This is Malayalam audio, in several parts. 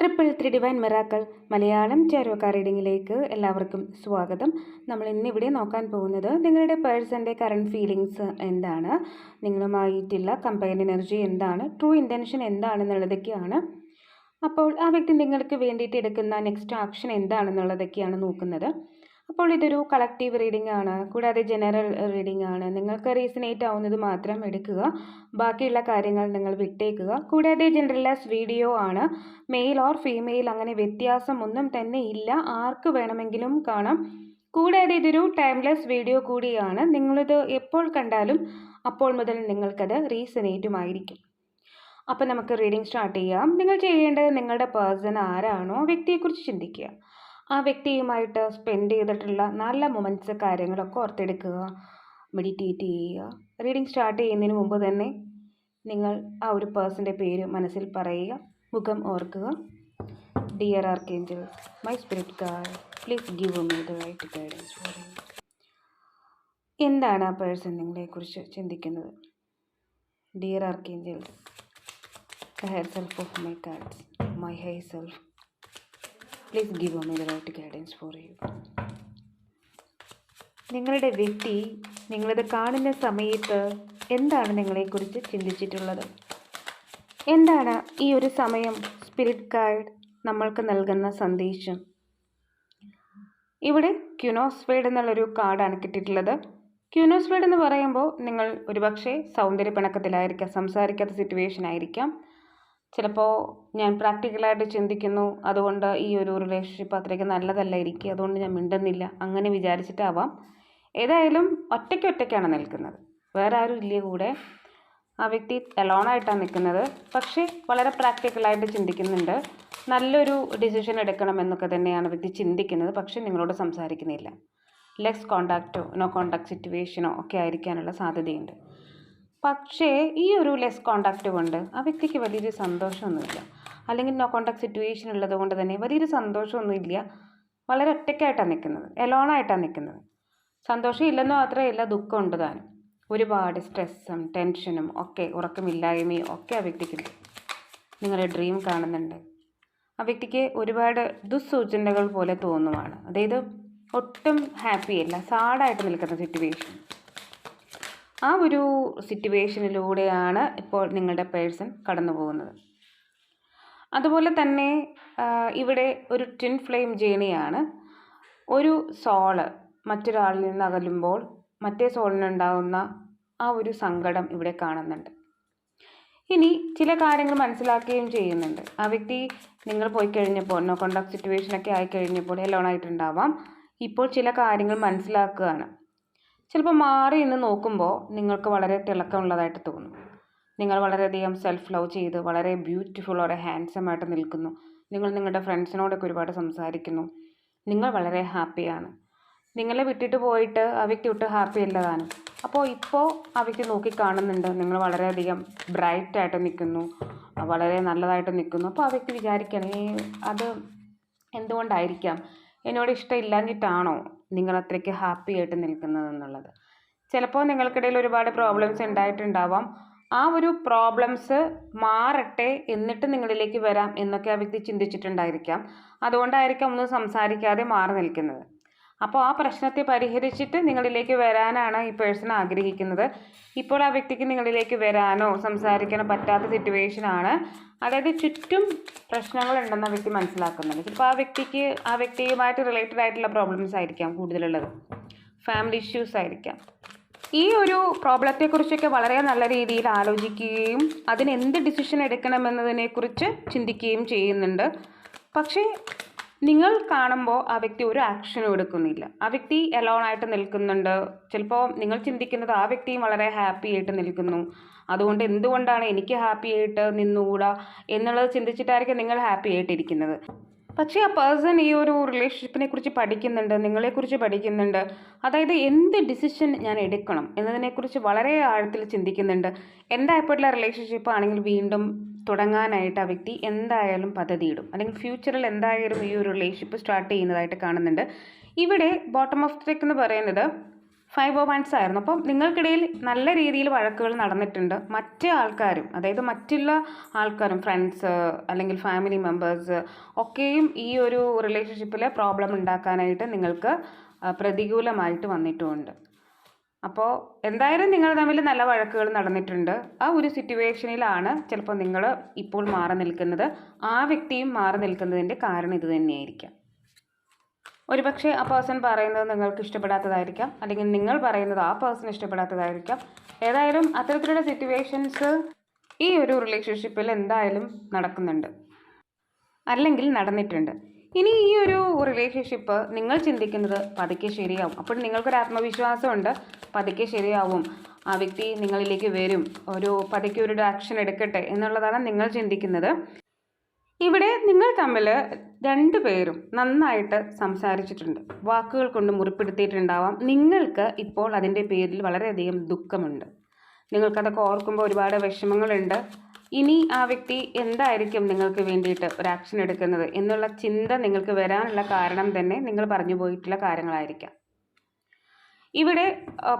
Triple three divine miracle Malayalam tarot റീഡിങ്ങിലേക്ക് എല്ലാവർക്കും സ്വാഗതം. നമ്മൾ ഇന്നിവിടെ നോക്കാൻ പോകുന്നത് നിങ്ങളുടെ പേഴ്സന്റെ കറണ്ട് ഫീലിങ്സ് എന്താണ്? നിങ്ങളുമായിട്ടുള്ള കമ്പൈൻ എനർജി എന്താണ്? ട്രൂ ഇന്റൻഷൻ എന്താണെന്നുള്ളതൊക്കെയാണ്. അപ്പോൾ ആ വ്യക്തി നിങ്ങൾക്ക് വേണ്ടിയിട്ട് എടുക്കുന്ന നെക്സ്റ്റ് ആക്ഷൻ എന്താണെന്നുള്ളതൊക്കെയാണ് നോക്കുന്നത്. അപ്പോൾ ഇതൊരു കളക്റ്റീവ് റീഡിംഗ് ആണ്. കൂടാതെ ജനറൽ റീഡിംഗ് ആണ്. നിങ്ങൾക്ക് റീസണേറ്റ് ആവുന്നത് മാത്രം എടുക്കുക. ബാക്കിയുള്ള കാര്യങ്ങൾ നിങ്ങൾ വിട്ടേക്കുക. കൂടാതെ ജനറലൈസ് വീഡിയോ ആണ്. മെയിൽ ഓർ ഫീമെയിൽ അങ്ങനെ വ്യത്യാസം ഒന്നും തന്നെ ഇല്ല. ആർക്ക് വേണമെങ്കിലും കാണാം. കൂടാതെ ഇതൊരു ടൈംലെസ് വീഡിയോ കൂടിയാണ്. നിങ്ങളിത് എപ്പോൾ കണ്ടാലും അപ്പോൾ മുതൽ നിങ്ങൾക്കത് റീസണേറ്റുമായിരിക്കും അപ്പോൾ നമുക്ക് റീഡിംഗ് സ്റ്റാർട്ട് ചെയ്യാം. നിങ്ങൾ ചെയ്യേണ്ടത് നിങ്ങളുടെ പേഴ്സൺ ആരാണോ വ്യക്തിയെക്കുറിച്ച് ചിന്തിക്കുക. ആ വ്യക്തിയുമായിട്ട് സ്പെൻഡ് ചെയ്തിട്ടുള്ള നല്ല മൊമെന്റ്സ് കാര്യങ്ങളൊക്കെ ഓർത്തെടുക്കുക. മെഡിറ്റേറ്റ് ചെയ്യുക. റീഡിംഗ് സ്റ്റാർട്ട് ചെയ്യുന്നതിന് മുമ്പ് തന്നെ നിങ്ങൾ ആ ഒരു പേഴ്സന്റെ പേര് മനസ്സിൽ പറയുക. മുഖം ഓർക്കുക. Dear archangel my spirit card please give me the right guidance എന്താണ് ആ പേഴ്സൺ നിങ്ങളെക്കുറിച്ച് ചിന്തിക്കുന്നത്? Dear archangel the higher self of my cards, my high self. Please give me the right guidance for you. നിങ്ങളുടെ വ്യക്തി നിങ്ങളിത് കാണുന്ന സമയത്ത് എന്താണ് നിങ്ങളെക്കുറിച്ച് ചിന്തിച്ചിട്ടുള്ളത്? എന്താണ് ഈ ഒരു സമയം സ്പിരിറ്റ് ഗൈഡ് നമ്മൾക്ക് നൽകുന്ന സന്ദേശം? ഇവിടെ ക്യുനോസ്ഫേഡ് എന്നുള്ളൊരു കാർഡാണ് കിട്ടിയിട്ടുള്ളത്. ക്യുനോസ്ഫേഡ് എന്ന് പറയുമ്പോൾ നിങ്ങൾ ഒരുപക്ഷെ സൗന്ദര്യ പിണക്കത്തിലായിരിക്കാം സംസാരിക്കാത്ത സിറ്റുവേഷൻ ആയിരിക്കാം. ചിലപ്പോൾ ഞാൻ പ്രാക്ടിക്കലായിട്ട് ചിന്തിക്കുന്നു. അതുകൊണ്ട് ഈ ഒരു റിലേഷൻഷിപ്പ് അത്രയ്ക്ക് നല്ലതല്ലായിരിക്കും അതുകൊണ്ട് ഞാൻ മിണ്ടുന്നില്ല. അങ്ങനെ വിചാരിച്ചിട്ടാവാം. ഏതായാലും ഒറ്റയ്ക്ക് ഒറ്റയ്ക്കാണ് നിൽക്കുന്നത്. വേറെ ആരും ഇല്ലേ കൂടെ? ആ വ്യക്തി എലോണായിട്ടാണ് നിൽക്കുന്നത്. പക്ഷേ വളരെ പ്രാക്ടിക്കലായിട്ട് ചിന്തിക്കുന്നുണ്ട്. നല്ലൊരു ഡിസിഷൻ എടുക്കണമെന്നൊക്കെ തന്നെയാണ് വ്യക്തി ചിന്തിക്കുന്നത്. പക്ഷേ നിങ്ങളോട് സംസാരിക്കുന്നില്ല. ലെസ് കോണ്ടാക്റ്റോ നോ കോണ്ടാക്ട് സിറ്റുവേഷനോ ഒക്കെ ആയിരിക്കാനുള്ള സാധ്യതയുണ്ട്. പക്ഷേ ഈ ഒരു ലെസ് കോണ്ടാക്റ്റ് കൊണ്ട് ആ വ്യക്തിക്ക് വലിയൊരു സന്തോഷമൊന്നുമില്ല. അല്ലെങ്കിൽ നോ കോണ്ടാക്ട് സിറ്റുവേഷൻ ഉള്ളത് കൊണ്ട് തന്നെ വലിയൊരു സന്തോഷമൊന്നുമില്ല. വളരെ ഒറ്റയ്ക്കായിട്ടാണ് നിൽക്കുന്നത്. എലോണായിട്ടാണ് നിൽക്കുന്നത്. സന്തോഷം ഇല്ലെന്ന് ദുഃഖം ഉണ്ട് താനും. ഒരുപാട് സ്ട്രെസ്സും ടെൻഷനും ഒക്കെ ഉറക്കമില്ലായ്മയും ഒക്കെ ആ വ്യക്തിക്കുണ്ട് നിങ്ങളുടെ ഡ്രീം കാണുന്നുണ്ട്. ആ വ്യക്തിക്ക് ഒരുപാട് ദുസ്സൂചനകൾ പോലെ തോന്നുവാണ്. അതായത് ഒട്ടും ഹാപ്പിയല്ല സാഡായിട്ട് നിൽക്കുന്ന സിറ്റുവേഷൻ ആ ഒരു സിറ്റുവേഷനിലൂടെയാണ് ഇപ്പോൾ നിങ്ങളുടെ പേഴ്സൺ കടന്നു പോകുന്നത് അതുപോലെ തന്നെ ഇവിടെ ഒരു ട്വിൻ ഫ്ലെയിം ജേണിയാണ്. ഒരു സോൾ മറ്റൊരാളിൽ നിന്ന് അകലുമ്പോൾ മറ്റേ സോളിനുണ്ടാകുന്ന ആ ഒരു സങ്കടം ഇവിടെ കാണുന്നുണ്ട്. ഇനി ചില കാര്യങ്ങൾ മനസ്സിലാക്കുകയും ചെയ്യുന്നുണ്ട്. ആ വ്യക്തി നിങ്ങൾ പോയി കഴിഞ്ഞപ്പോൾ നോ കോണ്ടാക്ട് സിറ്റുവേഷനൊക്കെ ആയി കഴിഞ്ഞപ്പോൾ എലോൺ ആയിട്ടുണ്ടാവാം. ഇപ്പോൾ ചില കാര്യങ്ങൾ മനസ്സിലാക്കുകയാണ്. ചിലപ്പോൾ മാറി നിന്ന് നോക്കുമ്പോൾ നിങ്ങൾക്ക് വളരെ തിളക്കമുള്ളതായിട്ട് തോന്നും. നിങ്ങൾ വളരെയധികം സെൽഫ് ലവ് ചെയ്ത് വളരെ ബ്യൂട്ടിഫുൾ വളരെ ഹാൻസം ആയിട്ട് നിൽക്കുന്നു. നിങ്ങൾ നിങ്ങളുടെ ഫ്രണ്ട്സിനോടൊക്കെ ഒരുപാട് സംസാരിക്കുന്നു. നിങ്ങൾ വളരെ ഹാപ്പിയാണ് നിങ്ങളെ വിട്ടിട്ട് പോയിട്ട് ആ വ്യക്തി ഒട്ടും ഹാപ്പി അല്ലതാണ്. അപ്പോൾ ഇപ്പോൾ ആ വ്യക്തി നോക്കി കാണുന്നുണ്ട്. നിങ്ങൾ വളരെയധികം ബ്രൈറ്റായിട്ട് നിൽക്കുന്നു. വളരെ നല്ലതായിട്ട് നിൽക്കുന്നു. അപ്പോൾ ആ വ്യക്തി വിചാരിക്കണം അത് എന്തുകൊണ്ടായിരിക്കാം? എന്നോട് ഇഷ്ടമില്ലാഞ്ഞിട്ടാണോ നിങ്ങൾ അത്രയ്ക്ക് ഹാപ്പി ആയിട്ട് നിൽക്കുന്നത് എന്നുള്ളത് ചിലപ്പോൾ നിങ്ങൾക്കിടയിൽ ഒരുപാട് പ്രോബ്ലംസ് ഉണ്ടായിട്ടുണ്ടാവാം. ആ ഒരു പ്രോബ്ലംസ് മാറട്ടെ എന്നിട്ട് നിങ്ങളിലേക്ക് വരാം എന്നൊക്കെ ആ വ്യക്തി ചിന്തിച്ചിട്ടുണ്ടായിരിക്കാം. അതുകൊണ്ടായിരിക്കാം ഒന്നും സംസാരിക്കാതെ മാറി നിൽക്കുന്നത്. അപ്പോൾ ആ പ്രശ്നത്തെ പരിഹരിച്ചിട്ട് നിങ്ങളിലേക്ക് വരാനാണ് ഈ പേഴ്സൺ ആഗ്രഹിക്കുന്നത്. ഇപ്പോൾ ആ വ്യക്തിക്ക് നിങ്ങളിലേക്ക് വരാനോ സംസാരിക്കാനോ പറ്റാത്ത സിറ്റുവേഷൻ ആണ്. അതായത് ചുറ്റും പ്രശ്നങ്ങളുണ്ടെന്ന് വ്യക്തി മനസ്സിലാക്കുന്നുണ്ട്. ചിലപ്പോൾ ആ വ്യക്തിക്ക് ആ വ്യക്തിയുമായിട്ട് റിലേറ്റഡ് ആയിട്ടുള്ള പ്രോബ്ലംസ് ആയിരിക്കാം കൂടുതലുള്ളത്. ഫാമിലി ഇഷ്യൂസ് ആയിരിക്കാം. ഈ ഒരു പ്രോബ്ലത്തെക്കുറിച്ചൊക്കെ വളരെ നല്ല രീതിയിൽ ആലോചിക്കുകയും അതിന് എന്ത് ഡിസിഷൻ എടുക്കണമെന്നതിനെക്കുറിച്ച് ചിന്തിക്കുകയും ചെയ്യുന്നുണ്ട്. പക്ഷേ നിങ്ങൾ കാണുമ്പോൾ ആ വ്യക്തി ഒരു ആക്ഷനും എടുക്കുന്നില്ല. ആ വ്യക്തി എലോൺ ആയിട്ട് നിൽക്കുന്നുണ്ട്. ചിലപ്പോൾ നിങ്ങൾ ചിന്തിക്കുന്നത് ആ വ്യക്തിയും വളരെ ഹാപ്പി ആയിട്ട് നിൽക്കുന്നു. അതുകൊണ്ട് എന്തുകൊണ്ടാണ് എനിക്ക് ഹാപ്പി ആയിട്ട് നിന്നുകൂടാ എന്നുള്ളത് ചിന്തിച്ചിട്ടായിരിക്കും നിങ്ങൾ ഹാപ്പി ആയിട്ടിരിക്കുന്നത്. പക്ഷേ ആ പേഴ്സൺ ഈ ഒരു റിലേഷൻഷിപ്പിനെ കുറിച്ച് പഠിക്കുന്നുണ്ട് നിങ്ങളെക്കുറിച്ച് പഠിക്കുന്നുണ്ട്. അതായത് എന്ത് ഡിസിഷൻ ഞാൻ എടുക്കണം എന്നതിനെക്കുറിച്ച് വളരെ ആഴത്തിൽ ചിന്തിക്കുന്നുണ്ട്. എന്തായപ്പോഴുള്ള റിലേഷൻഷിപ്പ് ആണെങ്കിൽ വീണ്ടും തുടങ്ങാനായിട്ട് ആ വ്യക്തി എന്തായാലും പദ്ധതിയിടും. അല്ലെങ്കിൽ ഫ്യൂച്ചറിൽ എന്തായാലും ഈ ഒരു റിലേഷൻഷിപ്പ് സ്റ്റാർട്ട് ചെയ്യുന്നതായിട്ട് കാണുന്നുണ്ട്. ഇവിടെ ബോട്ടം ഓഫ് ട്രെക്ക് എന്ന് പറയുന്നത് ഫൈവ് ഓ വൺസ് ആയിരുന്നു. അപ്പം നിങ്ങൾക്കിടയിൽ നല്ല രീതിയിൽ വഴക്കുകൾ നടന്നിട്ടുണ്ട്. മറ്റ് ആൾക്കാരും അതായത് മറ്റുള്ള ആൾക്കാരും ഫ്രണ്ട്സ് അല്ലെങ്കിൽ ഫാമിലി മെമ്പേഴ്സ് ഒക്കെയും ഈ ഒരു റിലേഷൻഷിപ്പിൽ പ്രോബ്ലം ഉണ്ടാക്കാനായിട്ട് നിങ്ങൾക്ക് പ്രതികൂലമായിട്ട് വന്നിട്ടുമുണ്ട് അപ്പോൾ എന്തായാലും നിങ്ങൾ തമ്മിൽ നല്ല വഴക്കുകൾ നടന്നിട്ടുണ്ട്. ആ ഒരു സിറ്റുവേഷനിലാണ് ചിലപ്പോൾ നിങ്ങൾ ഇപ്പോൾ മാറി നിൽക്കുന്നത്. ആ വ്യക്തിയും മാറി നിൽക്കുന്നതിന്റെ കാരണം ഇത് തന്നെയായിരിക്കാം. ഒരുപക്ഷെ ആ പേഴ്സൺ പറയുന്നത് നിങ്ങൾക്ക് ഇഷ്ടപ്പെടാത്തതായിരിക്കാം. അല്ലെങ്കിൽ നിങ്ങൾ പറയുന്നത് ആ പേഴ്സൺ ഇഷ്ടപ്പെടാത്തതായിരിക്കാം. ഏതായാലും അത്തരത്തിലുള്ള സിറ്റുവേഷൻസ് ഈ ഒരു റിലേഷൻഷിപ്പിൽ എന്തായാലും നടക്കുന്നുണ്ട്. അല്ലെങ്കിൽ നടന്നിട്ടുണ്ട്. ഇനി ഈ ഒരു റിലേഷൻഷിപ്പ് നിങ്ങൾ ചിന്തിക്കുന്നത് പതുക്കെ ശരിയാവും. അപ്പോൾ നിങ്ങൾക്കൊരു ആത്മവിശ്വാസമുണ്ട്. പതുക്കെ ശരിയാവും. ആ വ്യക്തി നിങ്ങളിലേക്ക് വരും. ഒരു പതുക്കെ ഒരു ആക്ഷൻ എടുക്കട്ടെ എന്നുള്ളതാണ് നിങ്ങൾ ചിന്തിക്കുന്നത്. ഇവിടെ നിങ്ങൾ തമ്മിൽ രണ്ടു പേരും നന്നായിട്ട് സംസാരിച്ചിട്ടുണ്ട്. വാക്കുകൾ കൊണ്ട് മുറിപ്പെടുത്തിയിട്ടുണ്ടാവാം. നിങ്ങൾക്ക് ഇപ്പോൾ അതിന്റെ പേരിൽ വളരെയധികം ദുഃഖമുണ്ട്. നിങ്ങൾക്കതൊക്കെ ഓർക്കുമ്പോൾ ഒരുപാട് വിഷമങ്ങളുണ്ട്. ഇനി ആ വ്യക്തി എന്തായിരിക്കും നിങ്ങൾക്ക് വേണ്ടിയിട്ട് ഒരു ആക്ഷൻ എടുക്കുന്നത് എന്നുള്ള ചിന്ത നിങ്ങൾക്ക് വരാനുള്ള കാരണം തന്നെ നിങ്ങൾ പറഞ്ഞു പോയിട്ടുള്ള കാര്യങ്ങളായിരിക്കാം. ഇവിടെ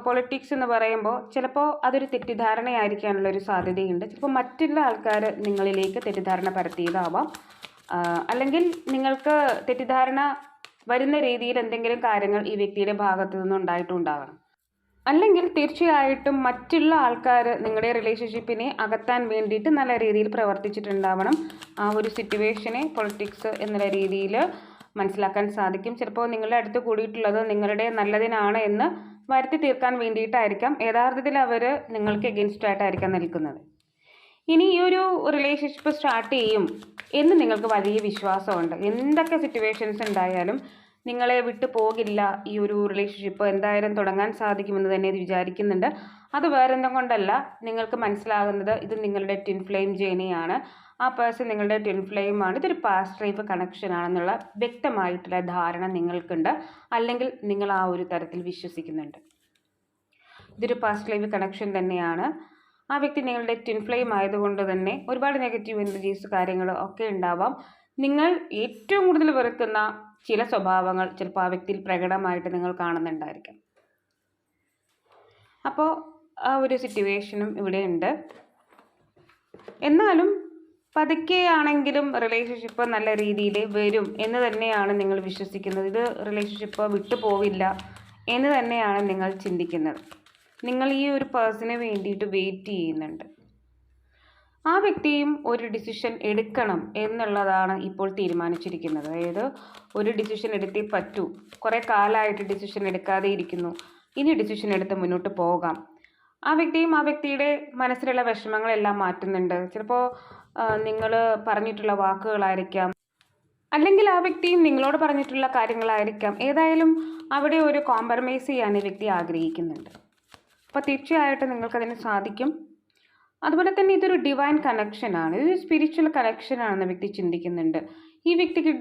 പൊളിറ്റിക്സ് എന്ന് പറയുമ്പോൾ ചിലപ്പോൾ അതൊരു തെറ്റിദ്ധാരണയായിരിക്കാനുള്ള ഒരു സാധ്യതയുണ്ട്. ചിലപ്പോൾ മറ്റുള്ള ആൾക്കാർ നിങ്ങളിലേക്ക് തെറ്റിദ്ധാരണ പരത്തിയതാവാം. അല്ലെങ്കിൽ നിങ്ങൾക്ക് തെറ്റിദ്ധാരണ വരുന്ന രീതിയിൽ എന്തെങ്കിലും കാര്യങ്ങൾ ഈ വ്യക്തിയുടെ ഭാഗത്തു നിന്നും ഉണ്ടായിട്ടുണ്ടാകണം. അല്ലെങ്കിൽ തീർച്ചയായിട്ടും മറ്റുള്ള ആൾക്കാർ നിങ്ങളുടെ റിലേഷൻഷിപ്പിനെ അകത്താൻ വേണ്ടിയിട്ട് നല്ല രീതിയിൽ പ്രവർത്തിച്ചിട്ടുണ്ടാവണം. ആ ഒരു സിറ്റുവേഷനെ പൊളിറ്റിക്സ് എന്നുള്ള രീതിയിൽ മനസ്സിലാക്കാൻ സാധിക്കും. ചിലപ്പോൾ നിങ്ങളുടെ അടുത്ത് കൂടിയിട്ടുള്ളത് നിങ്ങളുടെ നല്ലതിനാണ് എന്ന് വരുത്തി തീർക്കാൻ വേണ്ടിയിട്ടായിരിക്കാം. യഥാർത്ഥത്തിൽ അവർ നിങ്ങൾക്ക് എഗൻസ്റ്റ് ആയിട്ടായിരിക്കാം നിൽക്കുന്നത്. ഇനി ഈ ഒരു റിലേഷൻഷിപ്പ് സ്റ്റാർട്ട് ചെയ്യും എന്ന് നിങ്ങൾക്ക് വലിയ വിശ്വാസമുണ്ട്. എന്തൊക്കെ സിറ്റുവേഷൻസ് ഉണ്ടായാലും നിങ്ങളെ വിട്ടു പോകില്ല ഈ ഒരു റിലേഷൻഷിപ്പ് എന്തായാലും തുടങ്ങാൻ സാധിക്കുമെന്ന് തന്നെ ഇത് വിചാരിക്കുന്നുണ്ട്. അത് വേറെന്തും കൊണ്ടല്ല. നിങ്ങൾക്ക് മനസ്സിലാകുന്നത് ഇത് നിങ്ങളുടെ ട്വിൻ ഫ്ലെയിം ജേണിയാണ് ആ പേഴ്സൺ നിങ്ങളുടെ ട്വിൻ ഫ്ലെയിമാണ് ഇതൊരു പാസ്റ്റ് ലൈഫ് കണക്ഷൻ ആണെന്നുള്ള വ്യക്തമായിട്ടുള്ള ധാരണ നിങ്ങൾക്കുണ്ട്. അല്ലെങ്കിൽ നിങ്ങൾ ആ ഒരു തരത്തിൽ വിശ്വസിക്കുന്നുണ്ട്. ഇതൊരു പാസ്റ്റ് ലൈഫ് കണക്ഷൻ തന്നെയാണ്. ആ വ്യക്തി നിങ്ങളുടെ ട്വിൻ ഫ്ലെയിം ആയതുകൊണ്ട് തന്നെ ഒരുപാട് നെഗറ്റീവ് എനർജീസ് കാര്യങ്ങൾ ഒക്കെ ഉണ്ടാവാം. നിങ്ങൾ ഏറ്റവും കൂടുതൽ വെറുക്കുന്ന ചില സ്വഭാവങ്ങൾ ചിലപ്പോൾ ആ വ്യക്തിയിൽ പ്രകടമായിട്ട് നിങ്ങൾ കാണുന്നുണ്ടായിരിക്കാം. അപ്പോൾ ആ ഒരു സിറ്റുവേഷനും ഇവിടെ ഉണ്ട്. എന്നാലും പതുക്കെ ആണെങ്കിലും റിലേഷൻഷിപ്പ് നല്ല രീതിയിൽ വരും എന്ന് തന്നെയാണ് നിങ്ങൾ വിശ്വസിക്കുന്നത്. ഇത് റിലേഷൻഷിപ്പ് വിട്ടു പോവില്ല എന്ന് തന്നെയാണ് നിങ്ങൾ ചിന്തിക്കുന്നത്. നിങ്ങൾ ഈ ഒരു പേഴ്സണെ വേണ്ടിയിട്ട് വെയിറ്റ് ചെയ്യുന്നുണ്ട്. ആ വ്യക്തിയും ഒരു ഡിസിഷൻ എടുക്കണം എന്നുള്ളതാണ് ഇപ്പോൾ തീരുമാനിച്ചിരിക്കുന്നത്. അതായത് ഒരു ഡിസിഷൻ എടുത്തേ പറ്റൂ. കുറേ കാലമായിട്ട് ഡിസിഷൻ എടുക്കാതെ ഇരിക്കുന്നു. ഇനി ഡിസിഷൻ എടുത്ത് മുന്നോട്ട് പോകാം. ആ വ്യക്തിയും ആ വ്യക്തിയുടെ മനസ്സിലുള്ള വിഷമങ്ങളെല്ലാം മാറ്റുന്നുണ്ട്. ചിലപ്പോൾ നിങ്ങൾ പറഞ്ഞിട്ടുള്ള വാക്കുകളായിരിക്കാം. അല്ലെങ്കിൽ ആ വ്യക്തിയും നിങ്ങളോട് പറഞ്ഞിട്ടുള്ള കാര്യങ്ങളായിരിക്കാം. ഏതായാലും അവിടെ ഒരു കോംപ്രമൈസ് ചെയ്യാൻ ഈ വ്യക്തി ആഗ്രഹിക്കുന്നുണ്ട്. അപ്പോൾ തീർച്ചയായിട്ടും നിങ്ങൾക്കതിന് സാധിക്കും. അതുപോലെ തന്നെ ഇതൊരു ഡിവൈൻ കണക്ഷനാണ് ഇതൊരു സ്പിരിച്വൽ കണക്ഷനാണെന്ന് വ്യക്തി ചിന്തിക്കുന്നുണ്ട്. ഈ വ്യക്തിക്ക്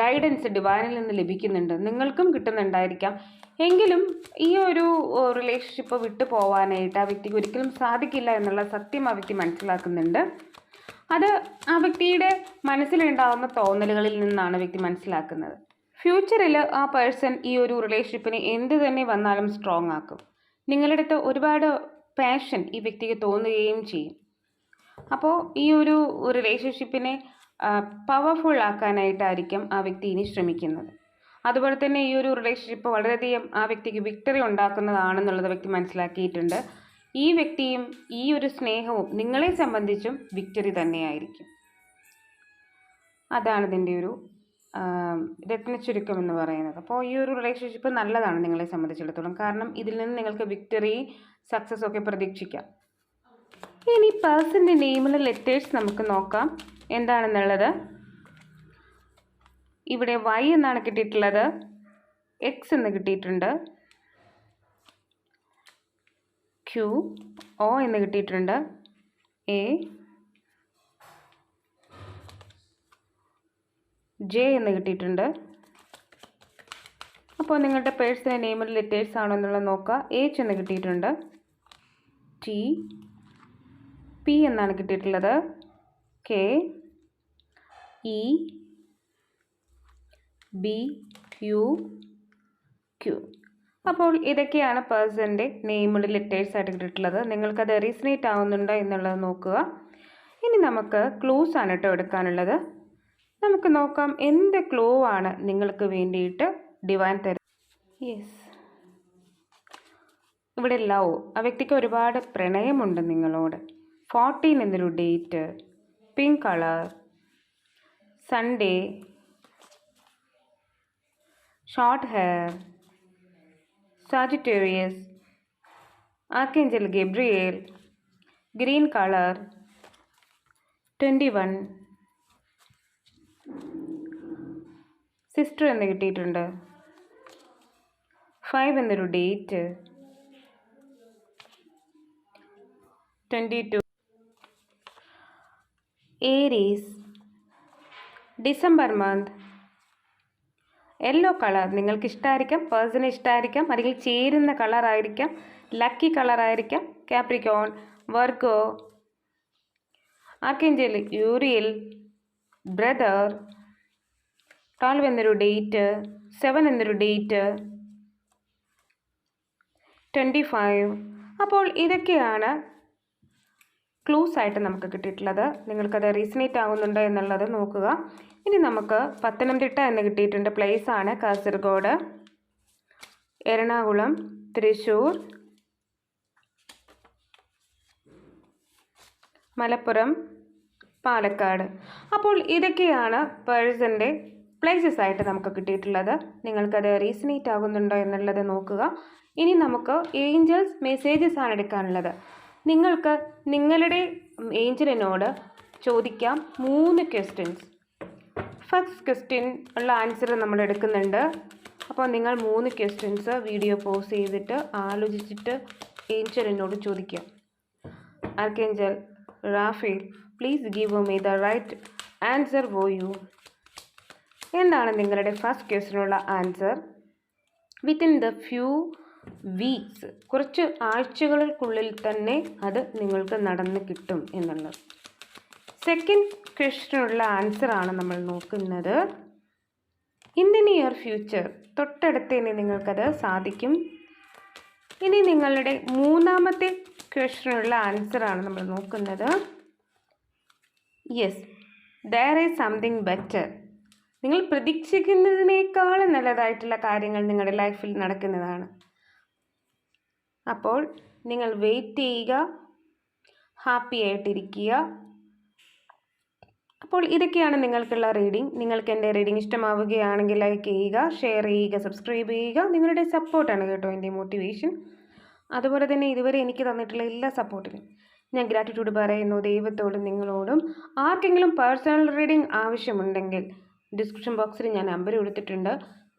ഗൈഡൻസ് ഡിവൈനിൽ നിന്ന് ലഭിക്കുന്നുണ്ട്. നിങ്ങൾക്കും കിട്ടുന്നുണ്ടായിരിക്കാം. എങ്കിലും ഈ ഒരു റിലേഷൻഷിപ്പ് വിട്ടു പോവാനായിട്ട് ആ വ്യക്തിക്ക് ഒരിക്കലും സാധിക്കില്ല എന്നുള്ള സത്യം ആ വ്യക്തി മനസ്സിലാക്കുന്നുണ്ട്. അത് ആ വ്യക്തിയുടെ മനസ്സിലുണ്ടാകുന്ന തോന്നലുകളിൽ നിന്നാണ് വ്യക്തി മനസ്സിലാക്കുന്നത്. ഫ്യൂച്ചറിൽ ആ പേഴ്സൺ ഈ ഒരു റിലേഷൻഷിപ്പിനെ എന്ത് തന്നെ വന്നാലും സ്ട്രോങ് ആക്കും. നിങ്ങളുടെ അടുത്ത് ഒരുപാട് പാഷൻ ഈ വ്യക്തിക്ക് തോന്നുകയും ചെയ്യും. അപ്പോൾ ഈ ഒരു റിലേഷൻഷിപ്പിനെ പവർഫുൾ ആക്കാനായിട്ടായിരിക്കും ആ വ്യക്തി ഇനി ശ്രമിക്കുന്നത്. അതുപോലെ തന്നെ ഈ ഒരു റിലേഷൻഷിപ്പ് വളരെയധികം ആ വ്യക്തിക്ക് വിക്ടറി ഉണ്ടാക്കുന്നതാണെന്നുള്ളത് വ്യക്തി മനസ്സിലാക്കിയിട്ടുണ്ട്. ഈ വ്യക്തിയും ഈ ഒരു സ്നേഹവും നിങ്ങളെ സംബന്ധിച്ചും വിക്ടറി തന്നെയായിരിക്കും. അതാണ് ഇതിന്റെ ഒരു രത്ന ചുരുക്കം എന്ന് പറയുന്നത്. അപ്പോൾ ഈ ഒരു റിലേഷൻഷിപ്പ് നല്ലതാണ് നിങ്ങളെ സംബന്ധിച്ചിടത്തോളം. കാരണം ഇതിൽ നിന്ന് നിങ്ങൾക്ക് വിക്ടറി സക്സസ് ഒക്കെ പ്രതീക്ഷിക്കാം. ഇനി പേഴ്സന്റെ നെയിമിലെ ലെറ്റേഴ്സ് നമുക്ക് നോക്കാം. എന്താണെന്നുള്ളത്? ഇവിടെ വൈ എന്നാണ് കിട്ടിയിട്ടുള്ളത്. എക്സ് എന്ന് കിട്ടിയിട്ടുണ്ട്. ക്യു ഒ എന്ന് കിട്ടിയിട്ടുണ്ട്. എ ജെ എന്ന് കിട്ടിയിട്ടുണ്ട്. അപ്പോൾ നിങ്ങളുടെ പേഴ്സണൽ നെയിമിൽ ലെറ്റേഴ്സ് ആണോ എന്നുള്ളത് നോക്കുക. എച്ച് എന്ന് കിട്ടിയിട്ടുണ്ട്. ടി പി എന്നാണ് കിട്ടിയിട്ടുള്ളത്. K E B U Q അപ്പോൾ ഇതൊക്കെയാണ് പേഴ്സന്റെ നെയിമുള്ള ലെറ്റേഴ്സ് ആയിട്ട് കിട്ടിയിട്ടുള്ളത് നിങ്ങൾക്കത് റീസണേറ്റ് ആവുന്നുണ്ടോ എന്നുള്ളത് നോക്കുക. ഇനി നമുക്ക് ക്ലൂസ് ആണ് കേട്ടോ എടുക്കാനുള്ളത്. നമുക്ക് നോക്കാം എന്ത് ക്ലൂ ആണ് നിങ്ങൾക്ക് വേണ്ടിയിട്ട് ഡിവൈൻ തരുന്നത് യെസ് ഇവിടെ ലവ് ആ വ്യക്തിക്ക് ഒരുപാട് പ്രണയമുണ്ട് നിങ്ങളോട്. ഫോർട്ടീൻ എന്നൊരു date pink colour Sunday short hair archangel Gabriel green colour twenty one sister എന്ന് കിട്ടിയിട്ടുണ്ട്. ഫൈവ് എന്നൊരു date twenty two Aries December month yellow colour നിങ്ങൾക്ക് ഇഷ്ടമായിരിക്കാം പേഴ്സണെ ഇഷ്ടമായിരിക്കാം അല്ലെങ്കിൽ ചേരുന്ന കളറായിരിക്കാം lucky കളറായിരിക്കാം Capricorn Virgo archangel Uriel brother twelve എന്നൊരു ഡേറ്റ് സെവൻ എന്നൊരു ഡേറ്റ് ട്വന്റി ഫൈവ് അപ്പോൾ ഇതൊക്കെയാണ് ക്ലൂസ് ആയിട്ട് നമുക്ക് കിട്ടിയിട്ടുള്ളത്. നിങ്ങൾക്കത് റീസണേറ്റ് ആകുന്നുണ്ടോ എന്നുള്ളത് നോക്കുക. ഇനി നമുക്ക് പത്തനംതിട്ട എന്ന് കിട്ടിയിട്ടുണ്ട് പ്ലേസ് ആണ് കാസർഗോഡ് എറണാകുളം തൃശൂർ മലപ്പുറം പാലക്കാട്. അപ്പോൾ ഇതൊക്കെയാണ് പേഴ്സന്റെ പ്ലേസസ് ആയിട്ട് നമുക്ക് കിട്ടിയിട്ടുള്ളത്. നിങ്ങൾക്കത് റീസണേറ്റ് ആകുന്നുണ്ടോ എന്നുള്ളത് നോക്കുക. ഇനി നമുക്ക് ഏഞ്ചൽസ് മെസ്സേജസ് ആണ് എടുക്കാനുള്ളത്. നിങ്ങൾക്ക് നിങ്ങളുടെ ഏഞ്ചലിനോട് ചോദിക്കാം മൂന്ന് ക്വസ്റ്റ്യൻസ് ഫസ്റ്റ് ക്വസ്റ്റ്യൻ ഉള്ള ആൻസർ നമ്മൾ എടുക്കുന്നുണ്ട്. അപ്പോൾ നിങ്ങൾ മൂന്ന് ക്വസ്റ്റ്യൻസ് വീഡിയോ പോസ് ചെയ്തിട്ട് ആലോചിച്ചിട്ട് ഏഞ്ചലിനോട് ചോദിക്കാം archangel Raphael please give me the right answer വോ യു. എന്താണ് നിങ്ങളുടെ first ക്വസ്റ്റിനുള്ള answer? Within the few weeks കുറച്ച് ആഴ്ചകൾക്കുള്ളിൽ തന്നെ അത് നിങ്ങൾക്ക് നടന്ന് കിട്ടും എന്നുള്ളത്. സെക്കൻഡ് ക്വസ്റ്റിനുള്ള ആണ് നമ്മൾ നോക്കുന്നത്. ഇൻ ദി നിയർ ഫ്യൂച്ചർ തൊട്ടടുത്തന്നെ നിങ്ങൾക്കത് സാധിക്കും. ഇനി നിങ്ങളുടെ മൂന്നാമത്തെ ക്വസ്റ്റിനുള്ള ആണ് നമ്മൾ നോക്കുന്നത്. Yes there is something better നിങ്ങൾ പ്രതീക്ഷിക്കുന്നതിനേക്കാൾ നല്ലതായിട്ടുള്ള കാര്യങ്ങൾ നിങ്ങളുടെ ലൈഫിൽ നടക്കുന്നതാണ്. അപ്പോൾ നിങ്ങൾ വെയിറ്റ് ചെയ്യുക ഹാപ്പി ആയിട്ടിരിക്കുക. അപ്പോൾ ഇതൊക്കെയാണ് നിങ്ങൾക്കുള്ള റീഡിംഗ് നിങ്ങൾക്ക് എന്റെ റീഡിംഗ് ഇഷ്ടമാവുകയാണെങ്കിൽ ലൈക്ക് ചെയ്യുക ഷെയർ ചെയ്യുക സബ്സ്ക്രൈബ് ചെയ്യുക. നിങ്ങളുടെ സപ്പോർട്ടാണ് കേട്ടോ എന്റെ മോട്ടിവേഷൻ അതുപോലെ തന്നെ ഇതുവരെ എനിക്ക് തന്നിട്ടുള്ള എല്ലാ സപ്പോർട്ടിനും ഞാൻ ഗ്രാറ്റിറ്റ്യൂഡ് പറയുന്നു ദൈവത്തോടും നിങ്ങളോടും. ആർക്കെങ്കിലും പേഴ്സണൽ റീഡിംഗ് ആവശ്യമുണ്ടെങ്കിൽ ഡിസ്ക്രിപ്ഷൻ ബോക്സിൽ ഞാൻ നമ്പർ കൊടുത്തിട്ടുണ്ട്.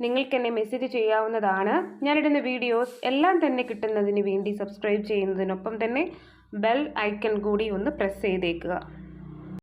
നിങ്ങൾക്ക് എന്നെ മെസ്സേജ് ചെയ്യാവുന്നതാണ്. ഞാനിടുന്ന വീഡിയോസ് എല്ലാം തന്നെ കിട്ടുന്നതിന് വേണ്ടി സബ്സ്ക്രൈബ് ചെയ്യുന്നതിനൊപ്പം തന്നെ ബെൽ ഐക്കൺ കൂടി ഒന്ന് പ്രസ് ചെയ്തേക്കുക.